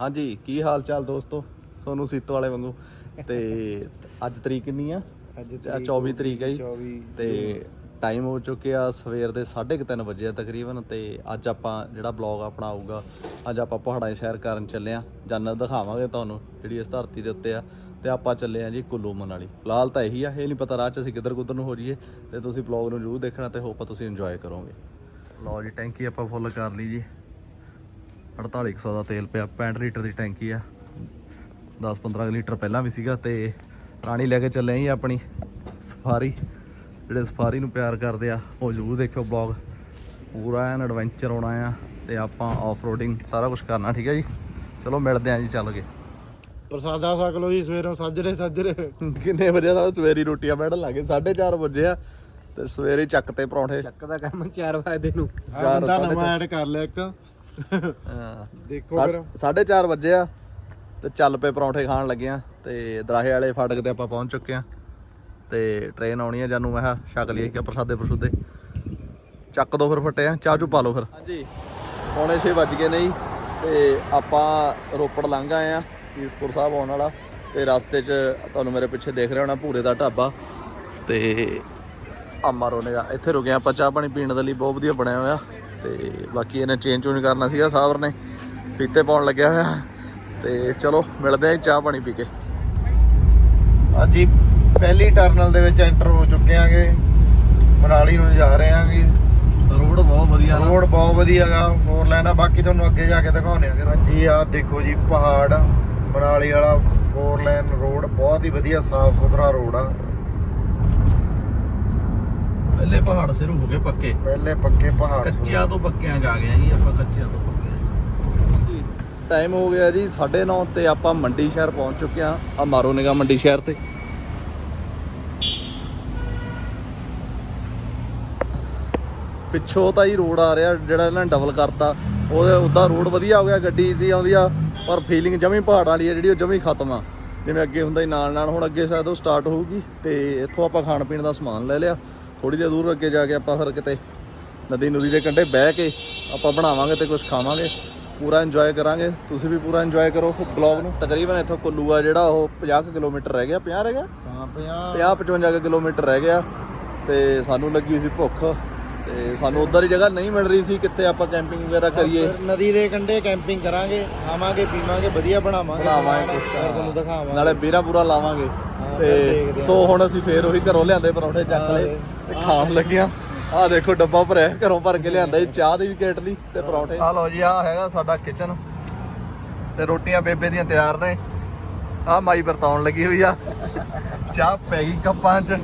ਹਾਂਜੀ ਕੀ ਹਾਲ ਚਾਲ ਦੋਸਤੋ? ਸੋਨੂੰ ਸੀਤੋ ਵਾਲੇ ਵਾਂਗੂ। ਤੇ ਅੱਜ ਤਰੀਕ ਕਿੰਨੀ ਆ? ਅੱਜ ਅੱਜ 24 ਤਰੀਕ ਹੈ ਜੀ। 24 ਤੇ ਟਾਈਮ ਹੋ ਚੁੱਕਿਆ ਸਵੇਰ ਦੇ 3:30 ਵਜੇ ਤਕਰੀਬਨ ਤੇ ਅੱਜ ਆਪਾਂ ਜਿਹੜਾ ਬਲੌਗ ਆਪਣਾ ਆਊਗਾ ਅੱਜ ਆਪਾਂ ਪਹਾੜਾਂ ਸੈਰ ਕਰਨ ਚੱਲੇ ਆ। ਜੰਨਤ ਦਿਖਾਵਾਂਗੇ ਤੁਹਾਨੂੰ ਜਿਹੜੀ ਇਸ ਧਰਤੀ ਦੇ ਉੱਤੇ ਆ। ਤੇ ਆਪਾਂ ਚੱਲੇ ਆ ਜੀ ਕੁੱਲੂ ਮਨਾਲੀ। ਫਿਲਹਾਲ ਤਾਂ ਇਹੀ ਆ ਇਹ ਨਹੀਂ ਪਤਾ ਰਾਹ 'ਚ ਅਸੀਂ ਕਿੱਧਰ ਕੁੱਧਰ ਨੂੰ ਹੋ ਜਾਈਏ ਤੇ ਤੁਸੀਂ ਬਲੌਗ ਨੂੰ ਜ਼ਰੂਰ ਦੇਖਣਾ ਤੇ ਹੋਪ ਤੁਸੀਂ ਇੰਜੋਏ ਕਰੋਗੇ। ਲਓ ਜੀ ਟੈਂਕੀ ਆਪਾਂ ਫੁੱਲ ਕਰ ਲਈ ਜੀ। 4800 ਦਾ ਤੇਲ ਪਿਆ 65 ਲੀਟਰ ਦੀ ਟੈਂਕੀ ਆ। 10-15 ਲੀਟਰ ਪਹਿਲਾਂ ਵੀ ਸੀਗਾ ਤੇ ਰਾਣੀ ਲੈ ਕੇ ਚੱਲੇ ਆਂ ਜੀ ਆਪਣੀ ਸਫਾਰੀ। ਜਿਹੜੇ ਸਫਾਰੀ ਨੂੰ ਪਿਆਰ ਕਰਦੇ ਆ ਉਹ ਜ਼ਰੂਰ ਦੇਖਿਓ ਬਲੌਗ। ਪੂਰਾ ਐਨ ਐਡਵੈਂਚਰ ਆਉਣਾ ਆ ਤੇ ਆਪਾਂ ਆਫ ਰੋਡਿੰਗ ਸਾਰਾ ਕੁਝ ਕਰਨਾ ਠੀਕ ਹੈ ਜੀ? ਚਲੋ ਮਿਲਦੇ ਆਂ ਜੀ ਚੱਲ ਕੇ। ਪ੍ਰਸਾਦਾ ਛਕ ਲਓ ਜੀ ਸਵੇਰੋਂ ਸਾਜਰੇ ਸਾਜਰੇ। ਕਿੰਨੇ ਵਜੇ ਨਾਲ ਸਵੇਰੀ ਰੋਟੀਆਂ ਮੈਡਲ ਲੱਗੇ 4:30 ਵਜੇ ਆ ਤੇ ਸਵੇਰੇ ਚੱਕ ਤੇ ਪਰੌਂਠੇ। ਚੱਕ ਦਾ ਕੰਮ 4 ਵਜੇ ਨੂੰ। ਚਾਰ, ਬੰਦਾ ਨਵਾਂ ਐਡ ਕਰ ਲਿਆ ਇੱਕ। ਹਾਂ। ਦੇਖੋ ਫਿਰ। 4:30 ਵਜੇ ਆ ਤੇ ਚੱਲ ਪਏ ਪਰੌਂਠੇ ਖਾਣ ਲੱਗੇ ਆ ਤੇ ਦਰਾਹੇ ਵਾਲੇ ਫਾਟਕ ਤੇ ਆਪਾਂ ਪਹੁੰਚ ਚੁੱਕੇ ਆ ਤੇ ਟ੍ਰੇਨ ਆਉਣੀ ਆ ਜਾਨੂੰ ਮੈਂ ਕਿਹਾ ਛਕ ਲਈਏ ਕਿ ਪ੍ਰਸਾਦੇ ਪ੍ਰਸੂਦੇ। ਚੱਕ ਦੋ ਫਿਰ ਫੱਟੇ ਆ ਚਾਹ ਚੂ ਪਾ ਲਓ ਫਿਰ। ਹਾਂਜੀ। ਪੌਣੇ 6 ਵੱਜ ਗਏ ਨੇ ਜੀ ਤੇ ਆਪਾਂ ਰੋਪੜ ਲੰਘ ਆਏ ਆ ਕੀਰਤਪੁਰ ਸਾਹਿਬ ਆਉਣ ਵਾਲਾ। ਤੇ ਰਸਤੇ 'ਚ ਤੁਹਾਨੂੰ ਮੇਰੇ ਪਿੱਛੇ ਦੇਖ ਰਿਹਾ ਹੋਣਾ ਭੂਰੇ ਦਾ ਢਾਬਾ। ਤੇ ਅਮਰੋ ਨੇ ਇੱਥੇ ਰੁਕੇ ਆਪਾਂ ਚਾਹ ਪਾਣੀ ਪੀਣ ਦੇ ਲਈ ਬਹੁਤ ਵਧੀਆ ਬਣਿਆ ਹੋਇਆ। ਤੇ ਬਾਕੀ ਇਹਨੇ ਚੇਂਜ ਚੂੰਜ ਕਰਨਾ ਸੀਗਾ ਸਾਬਰ ਨੇ ਪੀਤੇ ਪਾਉਣ ਲੱਗਿਆ ਹੋਇਆ। ਤੇ ਚਲੋ ਮਿਲਦੇ ਆ ਚਾਹ ਪਾਣੀ ਪੀ ਕੇ। ਹਾਂਜੀ ਪਹਿਲੀ ਟਰਨਲ ਦੇ ਵਿੱਚ ਐਂਟਰ ਹੋ ਚੁੱਕੇ ਆਂਗੇ ਮਨਾਲੀ ਨੂੰ ਜਾ ਰਹੇ ਆਂਗੇ ਰੋਡ ਬਹੁਤ ਵਧੀਆ ਰੋਡ ਬਹੁਤ ਵਧੀਆ ਗਾ ਫੋਰ ਲਾਈਨ ਆ। ਬਾਕੀ ਤੁਹਾਨੂੰ ਅੱਗੇ ਜਾ ਕੇ ਦਿਖਾਉਣੇ ਆਂਗੇ ਹਾਂਜੀ। ਆ ਦੇਖੋ ਜੀ ਪਹਾੜ ਮਨਾਲੀ ਵਾਲਾ ਫੋਰ ਲਾਈਨ ਰੋਡ ਬਹੁਤ ਹੀ ਵਧੀਆ ਸਾਫ਼ ਸੁਥਰਾ ਰੋਡ ਆ ਪਹਿਲੇ ਪਹਾੜ ਸਿਰ ਹੋ ਗਏ ਪੱਕੇ। ਪਹਿਲੇ ਪੱਕੇ ਪਹਾੜ ਕੱਚਿਆਂ ਤੋਂ ਪੱਕਿਆਂ ਜਾ ਗਏ ਆ ਜੀ ਆਪਾਂ ਕੱਚਿਆਂ ਤੋਂ ਪੱਕੇ ਟਾਈਮ ਹੋ ਗਿਆ ਜੀ 9:30 ਤੇ ਆਪਾਂ ਮੰਡੀ ਸ਼ਹਿਰ ਪਹੁੰਚ ਚੁੱਕੇ ਆ ਆ ਮਾਰੋ ਨਿਗਾ ਮੰਡੀ ਸ਼ਹਿਰ ਤੇ। ਪਿੱਛੋਂ ਤਾਂ ਹੀ ਰੋਡ ਆ ਰਿਹਾ ਜਿਹੜਾ ਇਹਨਾਂ ਨੇ ਡਬਲ ਕਰਤਾ। ਉਹਦੇ ਉਹਦਾ ਰੋਡ ਵਧੀਆ ਹੋ ਗਿਆ ਗੱਡੀ ਈਜ਼ੀ ਆਉਂਦੀ ਆ ਪਰ ਫੀਲਿੰਗ ਜਮੀ ਪਹਾੜਾਂ ਵਾਲੀ ਆ ਜਿਹੜੀ ਉਹ ਜਮੀ ਖਤਮ ਆ। ਜਿਵੇਂ ਅੱਗੇ ਹੁੰਦਾ ਹੀ ਨਾਲ ਨਾਲ ਹੁਣ ਅੱਗੇ ਸ਼ਾਇਦ ਉਹ ਸਟਾਰਟ ਹੋਊਗੀ ਤੇ ਇੱਥੋਂ ਆਪਾਂ ਖਾਣ ਪੀਣ ਦਾ ਸਮਾਨ ਲੈ ਲਿਆ। ਥੋੜੀ ਜਿਹੀ ਦੂਰ ਅੱਗੇ ਜਾ ਕੇ ਆਪਾਂ ਫਿਰ ਕਿਤੇ ਨਦੀ ਨਦੀ ਦੇ ਕੰਢੇ ਬਹਿ ਕੇ ਆਪਾਂ ਬਣਾਵਾਂਗੇ ਤੇ ਕੁਝ ਖਾਵਾਂਗੇ ਪੂਰਾ ਇੰਜੋਏ ਕਰਾਂਗੇ। ਤੁਸੀਂ ਵੀ ਪੂਰਾ ਇੰਜੋਏ ਕਰੋ ਬਲੌਗ ਨੂੰ। ਤਕਰੀਬਨ ਇੱਥੋਂ ਕੁੱਲੂ ਆ ਜਿਹੜਾ ਉਹ 50 ਕੁ ਕਿਲੋਮੀਟਰ ਰਹਿ ਗਿਆ। 50 ਰਹਿ ਗਿਆ? ਹਾਂ 50 50 55 ਕੁ ਕਿਲੋਮੀਟਰ ਰਹਿ ਗਿਆ। ਤੇ ਸਾਨੂੰ ਲੱਗੀ ਸੀ ਭੁੱਖ। ਤੇ ਸਾਨੂੰ ਉਧਰ ਹੀ ਜਗ੍ਹਾ ਨਹੀਂ ਮਿਲ ਰਹੀ ਸੀ ਕਿੱਥੇ ਆਪਾਂ ਕੈਂਪਿੰਗ ਵਗੈਰਾ ਕਰੀਏ। ਨਦੀ ਦੇ ਕੰਢੇ ਕੈਂਪਿੰਗ ਕਰਾਂਗੇ ਖਾਵਾਂਗੇ ਪੀਵਾਂਗੇ ਵਧੀਆ ਬਣਾਵਾਂਗੇ। ਬਣਾਵਾਂਗੇ ਤੁਹਾਨੂੰ ਦਿਖਾਵਾਂਗੇ। ਨਾਲੇ ਬੀਰਾ ਪੂਰਾ ਲਾਵਾਂਗੇ। ਤੇ ਸੋ ਹੁਣ ਅਸੀਂ ਫੇਰ ਉਹੀ ਘਰੋਂ ਲਿਆਂਦੇ ਪਰੌਂਠੇ ਚੱਕ ਲਏ। ਤੇ ਖਾਣ ਲੱਗਿਆ। ਆਹ ਦੇਖੋ ਡੱਬਾ ਭਰਿਆ ਘਰੋਂ ਭਰ ਕੇ ਲਿਆਂਦਾ ਜੀ ਚਾਹ ਦੀ ਵੀ ਕੇਟਲੀ ਤੇ ਪਰੌਂਠੇ। ਆ ਲਓ ਜੀ ਆ ਹੈਗਾ ਸਾਡਾ ਕਿਚਨ ਤੇ ਰੋਟੀਆਂ ਬੇਬੇ ਦੀਆਂ ਤਿਆਰ ਨੇ। ਆ ਮਾਈ ਵਰਤਾਉਣ ਲੱਗੀ ਹੋਈ ਆ। ਚਾਹ ਪੈ ਗਈ ਕੱਪਾਂ 'ਚ।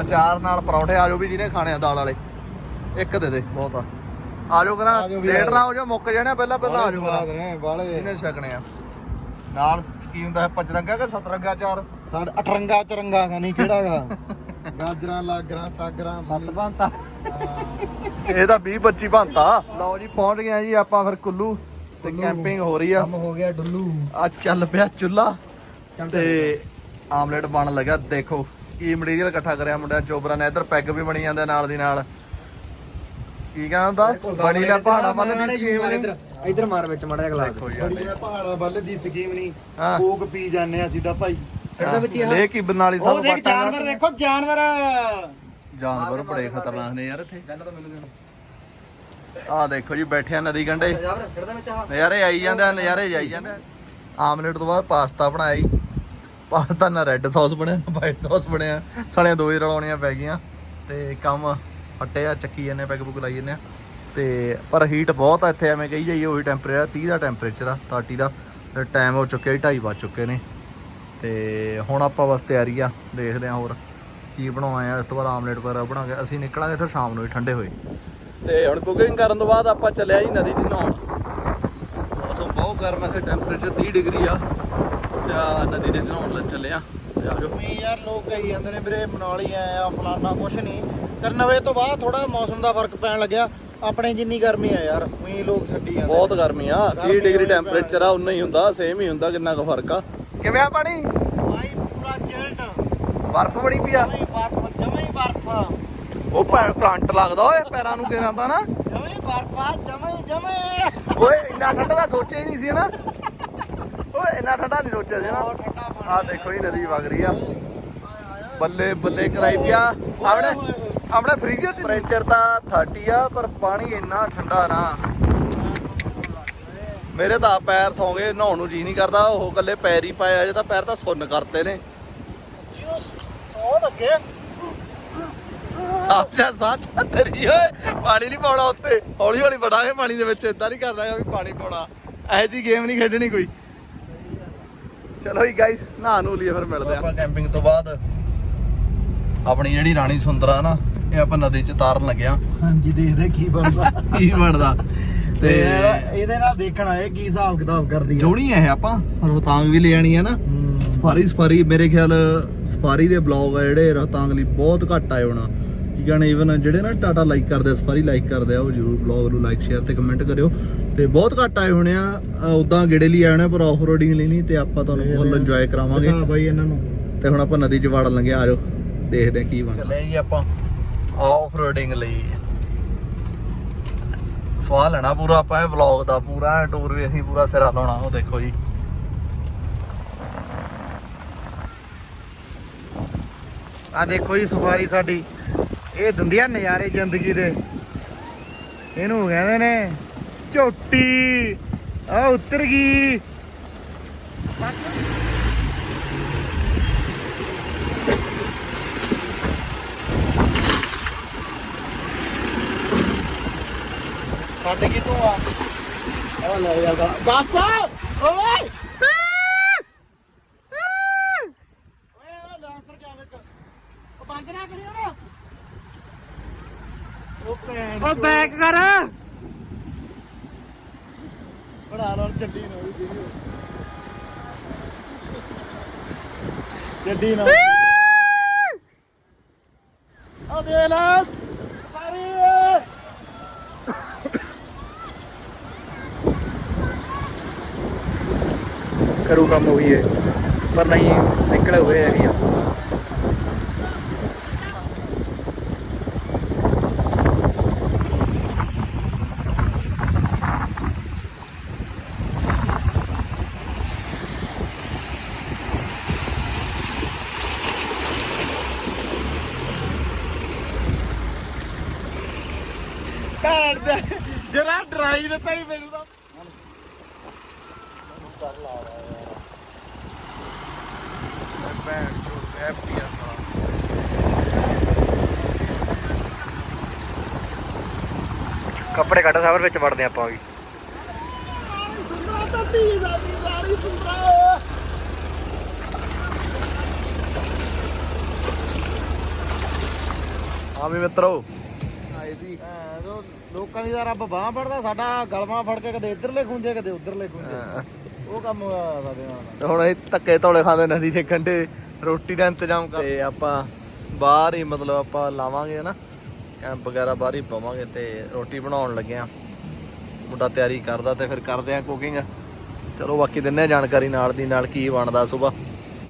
ਅਚਾਰ ਨਾਲ ਪਰੌਂਠੇ ਆ ਜਾਓ ਵੀ ਜਿਹਨੇ ਖਾਣੇ ਆ ਦਾਲ ਵਾਲੇ। ਇੱਕ ਦੇ ਦੇ ਬਹੁਤ ਆ। ਆ ਜਾਓ ਕਰਾਂ ਆ ਲੇਟ ਆ ਨਾ ਹੋ ਜਾਓ ਮੁੱਕ ਜਾਣਾ ਪਹਿਲਾਂ ਪਹਿਲਾਂ ਆ ਜਾਓ ਕਰਾਂ। ਇਹਨੇ ਛਕਣੇ ਆ। ਨਾਲ ਸਕੀਮ ਦਾ ਹੈ ਪਚਰੰਗਾ ਕਿ ਸਤਰੰਗਾ ਚਾਰ? ਸਾਡਾ ਅਠਰੰਗਾ ਚਰੰਗਾ ਨਹੀਂ ਕਿਹੜਾਗਾ ਗਾਜਰਾਂ ਲਾਗਰਾਂ ਤਾਗਰਾਂ ਸੱਤ ਬੰਤਾ ਇਹ ਤਾਂ 20 25 ਭੰਤਾ। ਲਓ ਜੀ ਪਹੁੰਚ ਗਏ ਆ ਜੀ ਆਪਾਂ ਫਿਰ ਕੁੱਲੂ ਤੇ ਕੈਂਪਿੰਗ ਹੋ ਰਹੀ ਆ। ਕੰਮ ਹੋ ਗਿਆ ਡੁੱਲੂ। ਆ ਚੱਲ ਪਿਆ ਚੁੱਲਾ ਤੇ ਆਮਲੇਟ ਬਣ ਲੱਗਾ। ਦੇਖੋ ਕੀ ਮਟੀਰੀਅਲ ਇਕੱਠਾ ਕਰਿਆ ਮੁੰਡਿਆਂ ਚੋਬਰਾ ਨੇ। ਇੱਧਰ ਪੈਗ ਵੀ ਬਣੀ ਜਾਂਦੇ ਨਾਲ ਦੀ ਨਾਲ। ਕੀ ਕਹਿੰਦਾ? ਬਣੀ ਲੈ ਪਹਾੜਾ ਬੰਨ ਦੀ ਸਕੀਮ ਨਹੀਂ। ਇੱਧਰ। ਇੱਧਰ ਮਾਰ ਵਿੱਚ ਮੜਾ ਗਲਾਸ ਦੇਖੋ ਯਾਰ ਬੜੀਆਂ ਪਹਾੜਾਂ ਵੱਲ ਦੀ ਸਕੀਮ ਨਹੀਂ। ਕੋਕ ਪੀ ਜਾਂਦੇ ਆ ਸਿੱਧਾ ਭਾਈ। ਸਿੱਧਾ ਵਿੱਚ ਹੀ ਆ। ਲੈ ਕੀ ਬਨਾਲੀ ਉਹ ਸਾਹਿਬ ਦੇਖ ਬਾਟਾਂਗਾ ਜਾਨਵਰ ਦੇਖੋ ਜਾਨਵਰ। ਜਾਨਵਰ ਬੜੇ ਖਤਰਨਾਕ ਨੇ ਯਾਰ ਇੱਥੇ। ਪਹਿਲਾਂ ਤਾਂ ਆਹ ਦੇਖੋ ਜੀ ਬੈਠੇ ਆ ਨਦੀ ਕੰਢੇ। ਵਿੱਚ ਆ ਨਜ਼ਾਰੇ ਆਈ ਜਾਂਦੇ ਆ ਨਜ਼ਾਰੇ ਜਾਈ ਜਾਂਦੇ ਆ। ਆਮਲੇਟ ਤੋਂ ਬਾਅਦ ਪਾਸਤਾ ਬਣਾਇਆ ਜੀ। ਪਾਸਤਾ ਨਾ ਰੈੱਡ ਸੌਸ ਬਣਿਆ ਨਾ ਵਾਈਟ ਸੌਸ ਬਣਿਆ। ਸਾਲੀਆਂ ਦੋ ਹੀ ਰਲਾਉਣੀਆਂ ਪੈ ਗਈਆਂ। ਤੇ ਕੰਮ ਫੱਟੇ ਆ ਚੱਕੀ ਜਾਂਦੇ ਪੈਗ ਪੁਗ ਲਾਈ ਜਾਂਦੇ ਆ। ਤੇ ਪਰ ਹੀਟ ਬਹੁਤ ਆ ਇੱਥੇ ਐਵੇਂ ਕਹੀ ਜਾਈਏ ਉਹੀ ਟੈਂਪਰੇਚਰ 30 ਦਾ ਟੈਂਪਰੇਚਰ ਆ 30 ਦਾ। ਤੇ ਟਾਈਮ ਹੋ ਚੁੱਕਿਆ 2:30 ਵੱਜ ਚੁੱਕੇ ਨੇ। ਤੇ ਹੁਣ ਆਪਾਂ ਬਸ ਤਿਆਰੀ ਆ ਦੇਖਦੇ ਆ ਹੋਰ ਕੀ ਬਣਾਉਣਾ ਆ। ਇਸ ਤੋਂ ਬਾਅਦ ਆਮਲੇਟ ਵਗੈਰਾ ਬਣਾ ਕੇ ਅਸੀਂ ਨਿਕਲਾਂਗੇ ਇੱਥੇ ਸ਼ਾਮ ਨੂੰ ਹੀ ਠੰਡੇ ਹੋਏ। ਤੇ ਹੁਣ ਕੁਕਿੰਗ ਕਰਨ ਤੋਂ ਬਾਅਦ ਆਪਾਂ ਚੱਲਿਆ ਜੀ ਨਦੀ 'ਚ ਨਹਾਉਣ। ਮੌਸਮ ਬਹੁਤ ਗਰਮ ਹੈ ਤੇ ਟੈਂਪਰੇਚਰ 30 ਡਿਗਰੀ ਆ। ਤੇ ਆ ਨਦੀ ਦੇ ਨਹਾਉਣ ਲੱਗ ਚੱਲੇ ਆ ਤੇ ਆ ਜਾਓ। ਵੀ ਯਾਰ ਲੋਕ ਕਹੀ ਜਾਂਦੇ ਨੇ ਵੀਰੇ ਮਨਾਲੀ ਆਏ ਆ ਫਲਾਨਾ ਕੁਛ ਨਹੀਂ 93 ਵਜੇ ਤੋਂ ਬਾਅਦ ਥੋੜਾ ਮੌਸਮ ਦਾ ਫ਼ਰਕ ਪੈਣ ਲੱਗਿਆ। ਆਪਣੇ ਜਿੰਨੀ ਗਰਮੀ ਆ ਯਾਰ ਉਹੀ ਲੋਕ ਛੱਡੀ ਜਾਂਦੇ ਬਹੁਤ ਗਰਮੀ ਆ 30 ਡਿਗਰੀ ਟੈਂਪਰੇਚਰ ਆ ਉਨਾ ਹੀ ਹੁੰਦਾ ਸੇਮ ਹੀ ਹੁੰਦਾ ਕਿੰਨਾ ਕੁ ਫ਼ਰਕ ਆ। ਕਿਵੇਂ ਆ ਪਾਣੀ? ਭਾਈ ਪੂਰਾ ਚਿਲਡ ਬਰਫ਼ ਬੜੀ ਪਈ ਆ। ਬਰਫ ਉਹ ਭੈਣ ਕਰੰਟ ਲੱਗਦਾ ਓਏ ਪੈਰਾਂ ਨੂੰ ਕਿਹਨਾਂ ਤਾਂ ਨਾ। ਜਮਈ ਬਰਫ ਆ ਜਮਈ ਜਮਈ ਓਏ ਇੰਨਾ ਠੰਡਾ ਤਾਂ ਸੋਚਿਆ ਹੀ ਨਹੀਂ ਸੀ ਨਾ। ਇੰਨਾ ਠੰਡਾ ਨਹੀਂ ਸੋਚਿਆ ਸੀ ਨਾ। ਆ। ਦੇਖੋ ਹੀ ਨਦੀ ਵਗ ਰਹੀ ਆ। ਬੱਲੇ ਬੱਲੇ ਕਰਾਈ ਪਿਆ ਆਪਣੇ ਆਪਣੇ ਫ੍ਰਿਜ ਚ ਟੈਂਪਰੇਚਰ ਤਾਂ 30 ਆ ਪਰ ਪਾਣੀ ਇੰਨਾ ਠੰਡਾ ਨਾ। ਮੇਰੇ ਤਾਂ ਪੈਰ ਸੌਂ ਗਏ ਨਹਾਉਣ ਨੂੰ ਜੀ ਨਹੀਂ ਕਰਦਾ ਉਹ ਕੱਲੇ ਪੈਰ ਹੀ ਪਾਇਆ ਜੇ ਤਾਂ ਪੈਰ ਤਾਂ ਸੁੰਨ ਕਰਤੇ ਨੇ। ਉਹ ਲੱਗੇ ਸਾਚਾ ਸਾਚਾ ਤੇਰੀ ਓਏ ਪਾਣੀ ਨਹੀਂ ਪਾਉਣਾ ਉੱਤੇ। ਹੌਲੀ ਹੌਲੀ ਵੜਾਂਗੇ ਪਾਣੀ ਦੇ ਵਿੱਚ ਇਦਾਂ ਨਹੀਂ ਕਰਨਾ ਵੀ ਪਾਣੀ ਪਾਉਣਾ। ਇਹੋ ਜੀ ਗੇਮ ਨਹੀਂ ਖੇਡਣੀ ਕੋਈ। ਚਲੋ ਜੀ ਗਾਇਸ ਨਹਾ ਨੂੰ ਲਈਏ ਫਿਰ ਮਿਲਦੇ ਆਪਾਂ ਕੈਂਪਿੰਗ ਤੋਂ ਬਾਅਦ ਆਪਣੀ ਜਿਹੜੀ ਰਾਣੀ ਸੁੰਦਰਾ ਨਾ ਇਹ ਆਪਾਂ ਨਦੀ 'ਚ ਤਾਰਨ ਲੱਗਿਆ ਹਾਂਜੀ ਦੇਖਦੇ ਕੀ ਬਣਦਾ। ਕੀ ਬਣਦਾ। ਤੇ ਇਹਦੇ ਨਾਲ ਦੇਖਣਾ ਇਹ ਕੀ ਹਿਸਾਬ ਕਿਤਾਬ ਕਰਦੀ ਆ। ਜੋਣੀ ਹੈ ਆਪਾਂ? ਰੋਹਤਾਂਗ ਵੀ ਲੈ ਆਣੀ ਹੈ ਨਾ। ਹੂੰ। ਸਫਾਰੀ ਸਫਾਰੀ ਮੇਰੇ ਖਿਆਲ ਸਫਾਰੀ ਦੇ ਬਲੌਗ ਆ ਜਿਹੜੇ ਰੋਹਤਾਂਗ ਲਈ ਬਹੁਤ ਘੱਟ ਆਏ ਹੋਣਾ। ਠੀਕ ਹੈ ਨਾ ਇਵਨ ਜਿਹੜੇ ਨਾ ਟਾਟਾ ਲਾਈਕ ਕਰਦੇ ਆ ਸਫਾਰੀ ਲਾਈਕ ਕਰਦੇ ਆ ਉਹ ਜਰੂਰ ਬਲੌਗ ਨੂੰ ਲਾਈਕ ਸ਼ੇਅਰ ਤੇ ਕਮੈਂਟ ਕਰਿਓ। ਤੇ ਬਹੁਤ ਘੱਟ ਆਏ ਹੋਣੇ ਆ। ਉਦਾਂ ਗੇੜੇ ਲਈ ਆਏ ਹੋਣੇ ਪਰ ਆਫ ਰੋਡਿੰਗ ਲਈ ਨਹੀਂ ਤੇ ਆਪਾਂ ਤੁਹਾਨੂੰ ਫੁੱਲ ਇੰਜੋਏ ਕਰਾਵਾਂਗੇ। ਦਿਖਾ ਬਾਈ ਇਹਨਾਂ ਨੂੰ। ਤੇ ਹੁਣ ਆਪਾਂ ਨਦੀ 'ਚ ਵੜਨ ਲੱਗੇ ਆ, ਆ ਜਾਓ। ਦੇਖਦੇ ਆ ਕੀ ਬਣਦਾ। ਚੱਲੇ ਜੀ ਆਪਾਂ ਆਫ ਰੋਡਿੰਗ ਲਈ। ਸਵਾਲ ਲੈਣਾ ਪੂਰਾ, ਆਪਾਂ ਇਹ ਵਲੌਗ ਦਾ ਪੂਰਾ ਟੂਰ ਵੀ ਅਸੀਂ ਪੂਰਾ ਸਿਰਾ ਲਾਉਣਾ, ਉਹ ਦੇਖੋ ਜੀ। ਆ ਦੇਖੋ ਜੀ ਸਫਾਰੀ ਸਾਡੀ। ਇਹ ਦਿੰਦੀਆਂ ਨਜ਼ਾਰੇ ਜ਼ਿੰਦਗੀ ਦੇ। ਇਹਨੂੰ ਕਹਿੰਦੇ ਨੇ ਝੋਟੀ। ਆ ਉਤਰ ਗਈ। ਛੱਡ ਕੀ ਤੂੰ ਆ? ਆ ਲੈ ਜਾਗਾ ਬਸ ਓਏ! ਉਹ ਬੈਕ ਕਰ। ਬਣਾ ਲਓ ਚੱਡੀ ਨਾ ਵੀ ਦੇਖਿਓ ਚੱਡੀ ਨਾ ਆ ਦੇ ਲੈ ਸਾਰੀ ਕਰੂ ਕੰਮ ਉਹੀ ਹੈ, ਪਰ ਨਹੀਂ ਨਿਕਲੇ ਹੋਏ ਹੈਗੇ ਆ। ਜਰਾ ਡਰਾਈ ਦਿੱਤਾ ਹੀ ਮੈਨੂੰ ਤਾਂ। ਕਰ ਲਾ ਭੈਣ ਚੋ ਐਫਪੀਐਸ ਕੱਪੜੇ ਕੱਢ ਸਾਬਰ ਵਿੱਚ ਵੜਦੇ ਆਪਾਂ ਵੀ। ਹਾਂ ਵੀ ਮਿੱਤਰੋ। ਆਏ ਦੀ ਲੋਕਾਂ ਦੀ ਤਾਂ ਰੱਬ ਬਾਹ ਫੜਦਾ ਸਾਡਾ ਗਲਮਾ ਫੜ ਕੇ ਕਦੇ ਇੱਧਰਲੇ ਖੁੰਝੇ ਕਦੇ ਉੱਧਰਲੇ ਖੁੰਝੇ। ਉਹ ਕੰਮ ਹੋਇਆ ਸਾਡੇ ਨਾਲ। ਤੇ ਹੁਣ ਇਹ ਧੱਕੇ ਧੌਲੇ ਖਾਂਦੇ ਨਦੀ ਦੇ ਕੰਢੇ ਰੋਟੀ ਦਾ ਇੰਤਜ਼ਾਮ ਕਰ ਤੇ ਆਪਾਂ ਬਾਹਰ ਹੀ ਮਤਲਬ ਆਪਾਂ ਲਾਵਾਂਗੇ ਨਾ ਕੈਂਪ ਵਗੈਰਾ ਬਾਹਰ ਹੀ ਪਵਾਂਗੇ ਤੇ ਰੋਟੀ ਬਣਾਉਣ ਲੱਗੇ ਆ ਮੁੰਡਾ ਤਿਆਰੀ ਕਰਦਾ ਤੇ ਫਿਰ ਕਰਦੇ ਆ ਕੁਕਿੰਗ ਚਲੋ ਬਾਕੀ ਦਿੰਨੇ ਜਾਣਕਾਰੀ ਨਾਲ ਦੀ ਨਾਲ ਕੀ ਬਣਦਾ ਸਵੇਰ।